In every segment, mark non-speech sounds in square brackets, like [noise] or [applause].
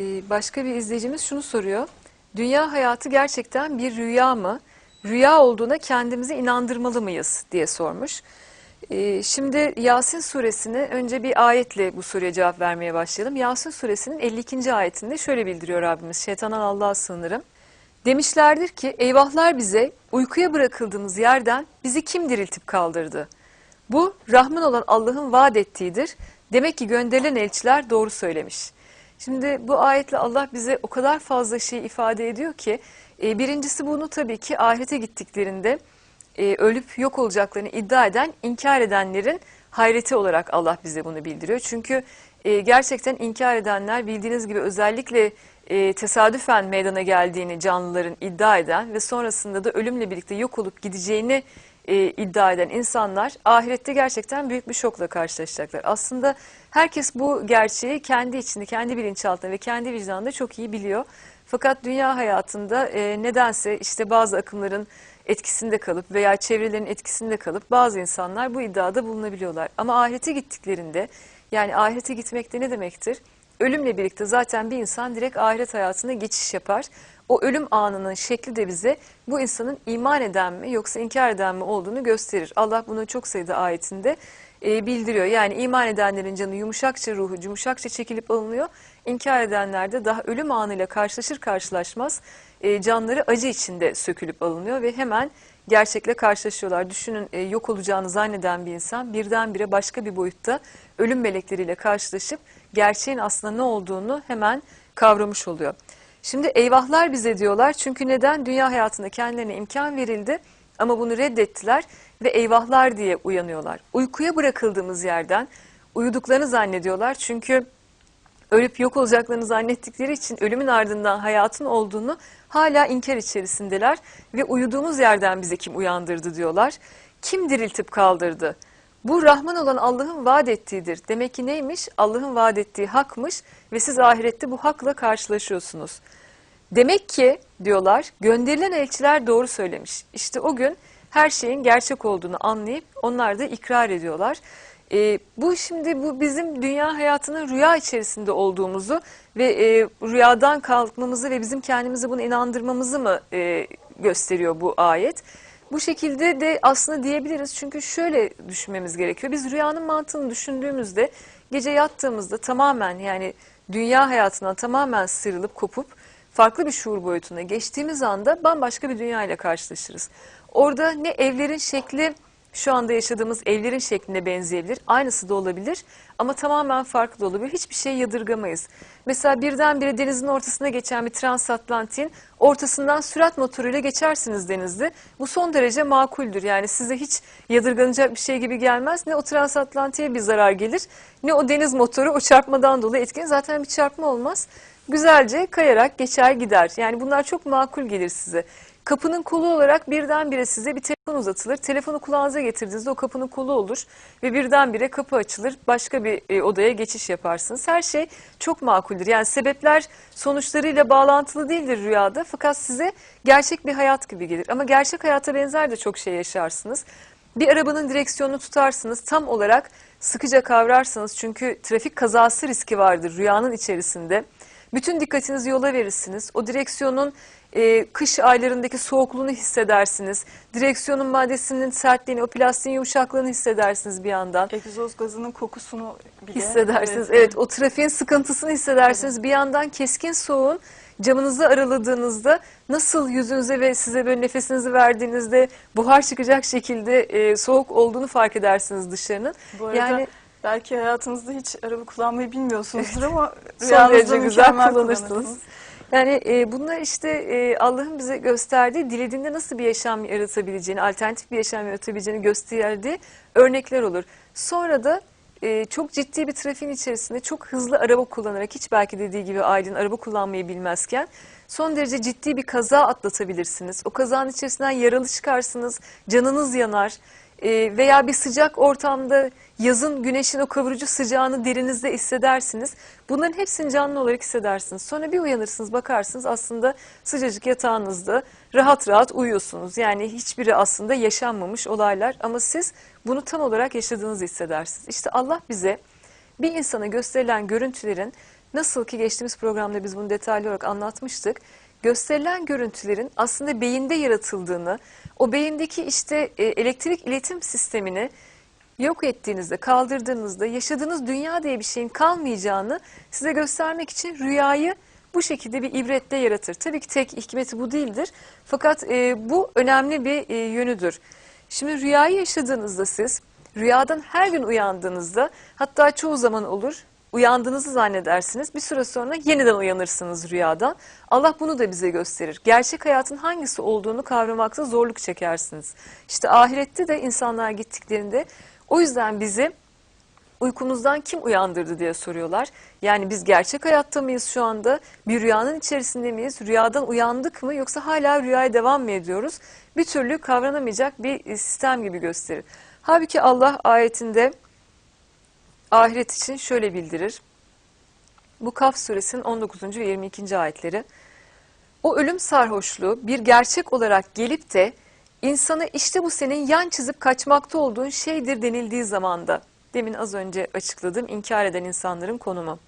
Ee, Başka bir izleyicimiz şunu soruyor. Dünya hayatı gerçekten bir rüya mı? Rüya olduğuna kendimizi inandırmalı mıyız diye sormuş. Ee, Şimdi Yasin suresini önce bir ayetle bu soruya cevap vermeye başlayalım. Yasin suresinin 52. ayetinde şöyle bildiriyor Rabbimiz. Şeytandan Allah'a sığınırım. Demişlerdir ki eyvahlar bize uykuya bırakıldığımız yerden bizi kim diriltip kaldırdı? Bu Rahman olan Allah'ın vaat ettiğidir. Demek ki gönderilen elçiler doğru söylemiş. Şimdi bu ayetle Allah bize o kadar fazla şey ifade ediyor ki e, birincisi bunu tabii ki ahirete gittiklerinde e, ölüp yok olacaklarını iddia eden, inkar edenlerin hayreti olarak Allah bize bunu bildiriyor. Çünkü e, gerçekten inkar edenler bildiğiniz gibi özellikle e, tesadüfen meydana geldiğini canlıların iddia eden ve sonrasında da ölümle birlikte yok olup gideceğini e, iddia eden insanlar ahirette gerçekten büyük bir şokla karşılaşacaklar. Aslında herkes bu gerçeği kendi içinde, kendi bilinçaltında ve kendi vicdanında çok iyi biliyor. Fakat dünya hayatında e, nedense işte bazı akımların etkisinde kalıp veya çevrelerin etkisinde kalıp bazı insanlar bu iddiada bulunabiliyorlar. Ama ahirete gittiklerinde yani ahirete gitmek de ne demektir? Ölümle birlikte zaten bir insan direkt ahiret hayatına geçiş yapar. O ölüm anının şekli de bize bu insanın iman eden mi yoksa inkar eden mi olduğunu gösterir. Allah bunu çok sayıda ayetinde e, bildiriyor. Yani iman edenlerin canı yumuşakça ruhu yumuşakça çekilip alınıyor. İnkar edenler de daha ölüm anıyla karşılaşır karşılaşmaz e, canları acı içinde sökülüp alınıyor ve hemen gerçekle karşılaşıyorlar. Düşünün e, yok olacağını zanneden bir insan birdenbire başka bir boyutta ölüm melekleriyle karşılaşıp gerçeğin aslında ne olduğunu hemen kavramış oluyor. Şimdi eyvahlar bize diyorlar çünkü neden? Dünya hayatında kendilerine imkan verildi ama bunu reddettiler ve eyvahlar diye uyanıyorlar. Uykuya bırakıldığımız yerden uyuduklarını zannediyorlar çünkü ölüp yok olacaklarını zannettikleri için ölümün ardından hayatın olduğunu hala inkar içerisindeler ve uyuduğumuz yerden bize kim uyandırdı diyorlar. Kim diriltip kaldırdı? Bu Rahman olan Allah'ın vaat ettiğidir. Demek ki neymiş? Allah'ın vaat ettiği hakmış ve siz ahirette bu hakla karşılaşıyorsunuz. Demek ki diyorlar gönderilen elçiler doğru söylemiş. İşte o gün her şeyin gerçek olduğunu anlayıp onlar da ikrar ediyorlar. Ee, bu şimdi bu bizim dünya hayatının rüya içerisinde olduğumuzu ve e, rüyadan kalkmamızı ve bizim kendimizi buna inandırmamızı mı e, gösteriyor bu ayet? Bu şekilde de aslında diyebiliriz çünkü şöyle düşünmemiz gerekiyor. Biz rüyanın mantığını düşündüğümüzde gece yattığımızda tamamen yani dünya hayatından tamamen sıyrılıp kopup farklı bir şuur boyutuna geçtiğimiz anda bambaşka bir dünya ile karşılaşırız. Orada ne evlerin şekli şu anda yaşadığımız evlerin şekline benzeyebilir. Aynısı da olabilir ama tamamen farklı olabilir. Hiçbir şey yadırgamayız. Mesela birdenbire denizin ortasına geçen bir transatlantin ortasından sürat motoruyla geçersiniz denizde. Bu son derece makuldür. Yani size hiç yadırganacak bir şey gibi gelmez. Ne o transatlantiğe bir zarar gelir ne o deniz motoru o çarpmadan dolayı etkilenir. Zaten bir çarpma olmaz. Güzelce kayarak geçer gider. Yani bunlar çok makul gelir size. Kapının kolu olarak birdenbire size bir telefon uzatılır. Telefonu kulağınıza getirdiğinizde o kapının kolu olur ve birdenbire kapı açılır. Başka bir e, odaya geçiş yaparsınız. Her şey çok makuldür. Yani sebepler sonuçlarıyla bağlantılı değildir rüyada fakat size gerçek bir hayat gibi gelir. Ama gerçek hayata benzer de çok şey yaşarsınız. Bir arabanın direksiyonunu tutarsınız tam olarak sıkıca kavrarsınız çünkü trafik kazası riski vardır rüyanın içerisinde. Bütün dikkatinizi yola verirsiniz. O direksiyonun e, kış aylarındaki soğukluğunu hissedersiniz. Direksiyonun maddesinin sertliğini, o plastiğin yumuşaklığını hissedersiniz bir yandan. Egzoz gazının kokusunu bile Hissedersiniz. Evet, o trafiğin sıkıntısını hissedersiniz. Bir yandan keskin soğuğun camınızı araladığınızda nasıl yüzünüze ve size böyle nefesinizi verdiğinizde buhar çıkacak şekilde e, soğuk olduğunu fark edersiniz dışarının. Bu arada Yani belki hayatınızda hiç araba kullanmayı bilmiyorsunuzdur ama son derece güzel kullanırsınız. kullanırsınız. Yani e, bunlar işte e, Allah'ın bize gösterdiği dilediğinde nasıl bir yaşam yaratabileceğini, alternatif bir yaşam yaratabileceğini gösterdiği örnekler olur. Sonra da e, çok ciddi bir trafiğin içerisinde çok hızlı araba kullanarak hiç belki dediği gibi Aydın araba kullanmayı bilmezken son derece ciddi bir kaza atlatabilirsiniz. O kazanın içerisinden yaralı çıkarsınız, canınız yanar E, veya bir sıcak ortamda yazın güneşin o kavurucu sıcağını derinizde hissedersiniz. Bunların hepsini canlı olarak hissedersiniz. Sonra bir uyanırsınız bakarsınız aslında sıcacık yatağınızda rahat rahat uyuyorsunuz. Yani hiçbiri aslında yaşanmamış olaylar ama siz bunu tam olarak yaşadığınızı hissedersiniz. İşte Allah bize bir insana gösterilen görüntülerin Nasıl ki geçtiğimiz programda biz bunu detaylı olarak anlatmıştık. Gösterilen görüntülerin aslında beyinde yaratıldığını, o beyindeki işte e, elektrik iletim sistemini yok ettiğinizde, kaldırdığınızda yaşadığınız dünya diye bir şeyin kalmayacağını size göstermek için rüyayı bu şekilde bir ibretle yaratır. Tabii ki tek hikmeti bu değildir. Fakat e, bu önemli bir e, yönüdür. Şimdi rüyayı yaşadığınızda siz, rüyadan her gün uyandığınızda, hatta çoğu zaman olur, uyandığınızı zannedersiniz. Bir süre sonra yeniden uyanırsınız rüyadan. Allah bunu da bize gösterir. Gerçek hayatın hangisi olduğunu kavramakta zorluk çekersiniz. İşte ahirette de insanlar gittiklerinde o yüzden bizi uykumuzdan kim uyandırdı diye soruyorlar. Yani biz gerçek hayatta mıyız şu anda? Bir rüyanın içerisinde miyiz? Rüyadan uyandık mı yoksa hala rüyaya devam mı ediyoruz? Bir türlü kavranamayacak bir sistem gibi gösterir. Halbuki Allah ayetinde ahiret için şöyle bildirir. Bu Kaf suresinin 19. ve 22. ayetleri. O ölüm sarhoşluğu bir gerçek olarak gelip de insana işte bu senin yan çizip kaçmakta olduğun şeydir denildiği zamanda. Demin az önce açıkladığım inkar eden insanların konumu.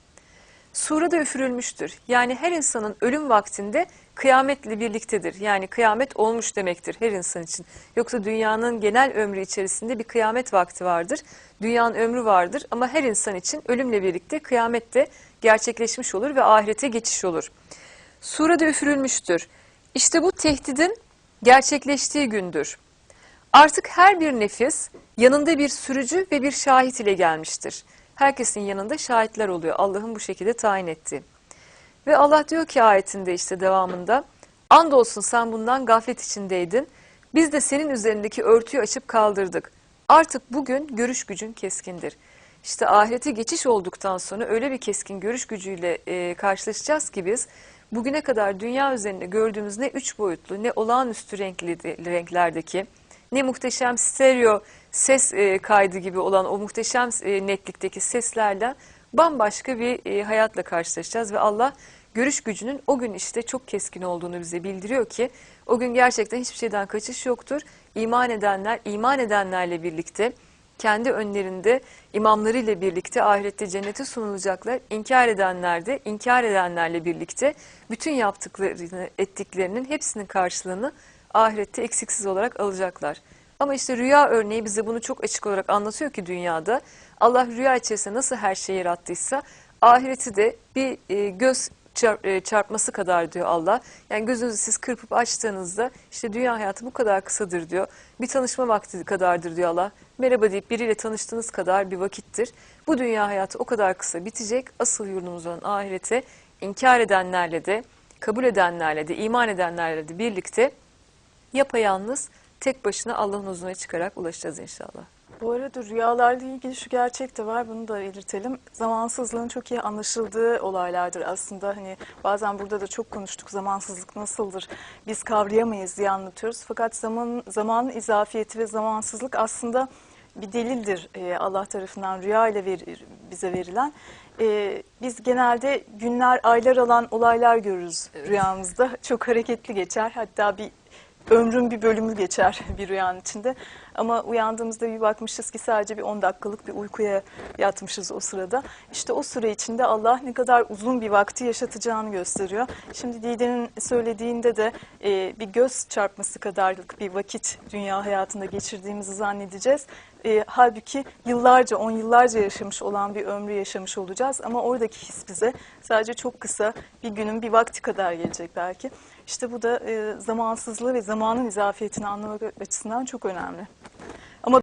Surada üfürülmüştür. Yani her insanın ölüm vaktinde kıyametle birliktedir. Yani kıyamet olmuş demektir her insan için. Yoksa dünyanın genel ömrü içerisinde bir kıyamet vakti vardır. Dünyanın ömrü vardır ama her insan için ölümle birlikte kıyamet de gerçekleşmiş olur ve ahirete geçiş olur. Surada üfürülmüştür. İşte bu tehdidin gerçekleştiği gündür. Artık her bir nefis yanında bir sürücü ve bir şahit ile gelmiştir. Herkesin yanında şahitler oluyor. Allah'ın bu şekilde tayin ettiği. Ve Allah diyor ki ayetinde işte devamında andolsun sen bundan gaflet içindeydin. Biz de senin üzerindeki örtüyü açıp kaldırdık. Artık bugün görüş gücün keskindir. İşte ahirete geçiş olduktan sonra öyle bir keskin görüş gücüyle e, karşılaşacağız ki biz bugüne kadar dünya üzerinde gördüğümüz ne üç boyutlu ne olağanüstü renkli, renklerdeki ne muhteşem stereo ses e, kaydı gibi olan o muhteşem e, netlikteki seslerle bambaşka bir e, hayatla karşılaşacağız ve Allah görüş gücünün o gün işte çok keskin olduğunu bize bildiriyor ki o gün gerçekten hiçbir şeyden kaçış yoktur. İman edenler iman edenlerle birlikte kendi önlerinde imamlarıyla birlikte ahirette cennete sunulacaklar. İnkar edenler de inkar edenlerle birlikte bütün yaptıklarını ettiklerinin hepsinin karşılığını ahirette eksiksiz olarak alacaklar. Ama işte rüya örneği bize bunu çok açık olarak anlatıyor ki dünyada Allah rüya içerisinde nasıl her şeyi yarattıysa ahireti de bir e, göz e, çarpması kadar diyor Allah. Yani gözünüzü siz kırpıp açtığınızda işte dünya hayatı bu kadar kısadır diyor. Bir tanışma vakti kadardır diyor Allah. Merhaba deyip biriyle tanıştığınız kadar bir vakittir. Bu dünya hayatı o kadar kısa bitecek. Asıl yurdumuz olan ahirete inkar edenlerle de kabul edenlerle de iman edenlerle de birlikte yapayalnız tek başına Allah'ın huzuruna çıkarak ulaşacağız inşallah. Bu arada rüyalarla ilgili şu gerçek de var, bunu da belirtelim. Zamansızlığın çok iyi anlaşıldığı olaylardır aslında. Hani bazen burada da çok konuştuk zamansızlık nasıldır, biz kavrayamayız diye anlatıyoruz. Fakat zaman, zamanın izafiyeti ve zamansızlık aslında bir delildir e, Allah tarafından rüya ile ver- bize verilen. E, biz genelde günler, aylar alan olaylar görürüz rüyamızda. Çok hareketli geçer. Hatta bir ömrün bir bölümü geçer [laughs] bir rüyanın içinde. Ama uyandığımızda bir bakmışız ki sadece bir 10 dakikalık bir uykuya yatmışız o sırada. İşte o süre içinde Allah ne kadar uzun bir vakti yaşatacağını gösteriyor. Şimdi Didem'in söylediğinde de e, bir göz çarpması kadarlık bir vakit dünya hayatında geçirdiğimizi zannedeceğiz. E, halbuki yıllarca, on yıllarca yaşamış olan bir ömrü yaşamış olacağız. Ama oradaki his bize sadece çok kısa bir günün bir vakti kadar gelecek belki. İşte bu da e, zamansızlığı ve zamanın izafiyetini anlamak açısından çok önemli.